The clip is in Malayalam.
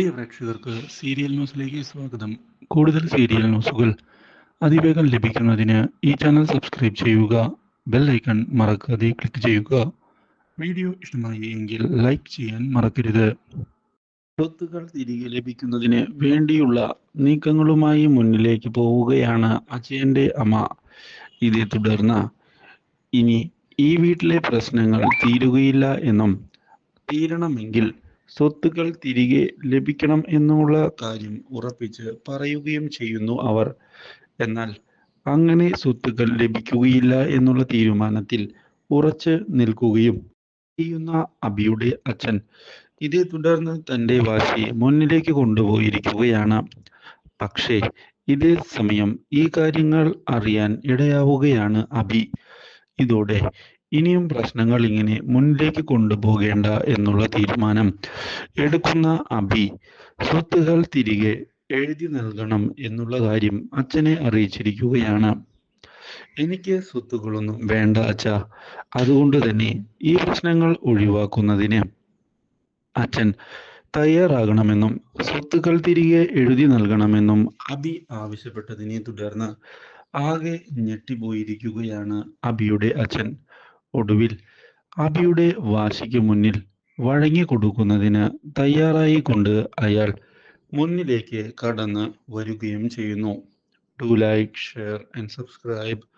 പ്രിയ പ്രേക്ഷകർക്ക് സീരിയൽ ന്യൂസിലേക്ക് സ്വാഗതം. കൂടുതൽ സീരിയൽ ന്യൂസുകൾ അതിവേഗം ലഭിക്കുന്നതിന് ഈ ചാനൽ സബ്സ്ക്രൈബ് ചെയ്യുക ബെൽ ഐക്കൺ മറക്കാതെ ക്ലിക്ക് ചെയ്യുക. വീഡിയോ ഇഷ്ടമായി എങ്കിൽ ലൈക്ക് ചെയ്യാൻ മറക്കരുത്. സ്വത്തുക്കൾ തിരികെ ലഭിക്കുന്നതിന് വേണ്ടിയുള്ള നീക്കങ്ങളുമായി മുന്നിലേക്ക് പോവുകയാണ് അജയന്റെ അമ്മ. ഇതേ തുടർന്ന് ഇനി ഈ വീട്ടിലെ പ്രശ്നങ്ങൾ തീരുകയില്ല എന്നും തീരണമെങ്കിൽ സ്വത്തുക്കൾ തിരികെ ലഭിക്കണം എന്നുള്ള കാര്യം ഉറപ്പിച്ച് പറയുകയും ചെയ്യുന്നു അവർ. എന്നാൽ അങ്ങനെ സ്വത്തുക്കൾ ലഭിക്കുകയില്ല എന്നുള്ള തീരുമാനത്തിൽ ഉറച്ചു നിൽക്കുകയും ചെയ്യുന്ന അബിയുടെ അച്ഛൻ ഇതേ തുടർന്ന് തന്റെ വാശി മുന്നിലേക്ക് കൊണ്ടുപോയിരിക്കുകയാണ്. പക്ഷേ ഇതേ സമയം ഈ കാര്യങ്ങൾ അറിയാൻ ഇടയാവുകയാണ് അബി. ഇതോടെ ഇനിയും പ്രശ്നങ്ങൾ ഇങ്ങനെ മുന്നിലേക്ക് കൊണ്ടുപോകേണ്ട എന്നുള്ള തീരുമാനം എടുക്കുന്ന അബി സ്വത്തുകൾ തിരികെ എഴുതി നൽകണം എന്നുള്ള കാര്യം അച്ഛനെ അറിയിച്ചിരിക്കുകയാണ്. എനിക്ക് സ്വത്തുകളൊന്നും വേണ്ട അച്ഛ. അതുകൊണ്ട് തന്നെ ഈ പ്രശ്നങ്ങൾ ഒഴിവാക്കുന്നതിന് അച്ഛൻ തയ്യാറാകണമെന്നും സ്വത്തുക്കൾ തിരികെ എഴുതി നൽകണമെന്നും അബി ആവശ്യപ്പെട്ടതിനെ തുടർന്ന് ആകെ ഞെട്ടിപ്പോയിരിക്കുകയാണ് അബിയുടെ അച്ഛൻ. ഒടുവിൽ അബിയുടെ വാശിക്ക് മുന്നിൽ വഴങ്ങി കൊടുക്കുന്നതിന് തയ്യാറായി കൊണ്ട് അയാൾ മുന്നിലേക്ക് കടന്ന് വരികയും ചെയ്യുന്നു. Do like share and subscribe